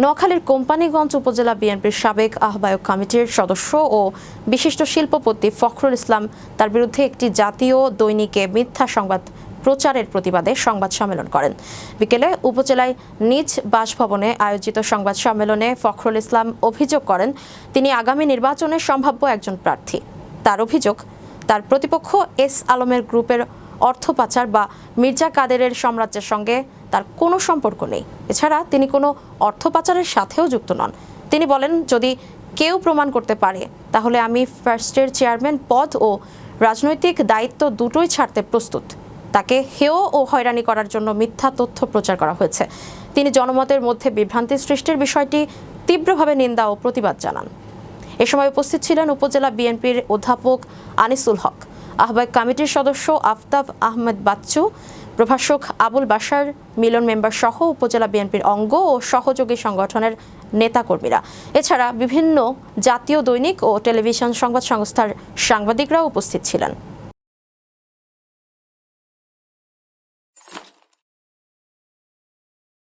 নোয়াখালীর কোম্পানিগঞ্জ উপজেলা বিএনপির সাবেক আহ্বায়ক কমিটির সদস্য ও বিশিষ্ট শিল্পপতি ফখরুল ইসলাম তার বিরুদ্ধে একটি জাতীয় দৈনিকে মিথ্যা সংবাদ প্রচারের প্রতিবাদে সংবাদ সম্মেলন করেন। বিকেলে উপজেলায় নিজ বাসভবনে আয়োজিত সংবাদ সম্মেলনে ফখরুল ইসলাম অভিযোগ করেন, তিনি আগামী নির্বাচনে সম্ভাব্য একজন প্রার্থী। তার অভিযোগ, তার প্রতিপক্ষ এস আলমের গ্রুপের অর্থ পাচার বা মির্জা কাদেরের সাম্রাজ্যের সঙ্গে তার কোনো সম্পর্ক নেই। এছাড়া তিনি কোনো অর্থ পাচারের সাথেও যুক্ত নন। তিনি বলেন, যদি কেউ প্রমাণ করতে পারে, তাহলে আমি ফার্স্টের চেয়ারম্যান পদ ও রাজনৈতিক দায়িত্ব দুটোই ছাড়তে প্রস্তুত। তাকে হেয় ও হয়রানি করার জন্য মিথ্যা তথ্য প্রচার করা হয়েছে। তিনি জনমতের মধ্যে বিভ্রান্তি সৃষ্টির বিষয়টি তীব্রভাবে নিন্দা ও প্রতিবাদ জানান। এ সময় উপস্থিত ছিলেন উপজেলা বিএনপির অধ্যাপক আনিসুল হক। আহ্বায়ক কমিটির সদস্য আফতাব আহমেদ বাচ্চু, প্রভাষক আবুল বাসার মিলন মেম্বার সহ উপজেলা বিএনপির অঙ্গ ও সহযোগী সংগঠনের নেতাকর্মীরা। এছাড়া বিভিন্ন জাতীয় দৈনিক ও টেলিভিশন সংবাদ সংস্থার সাংবাদিকরাও উপস্থিত ছিলেন।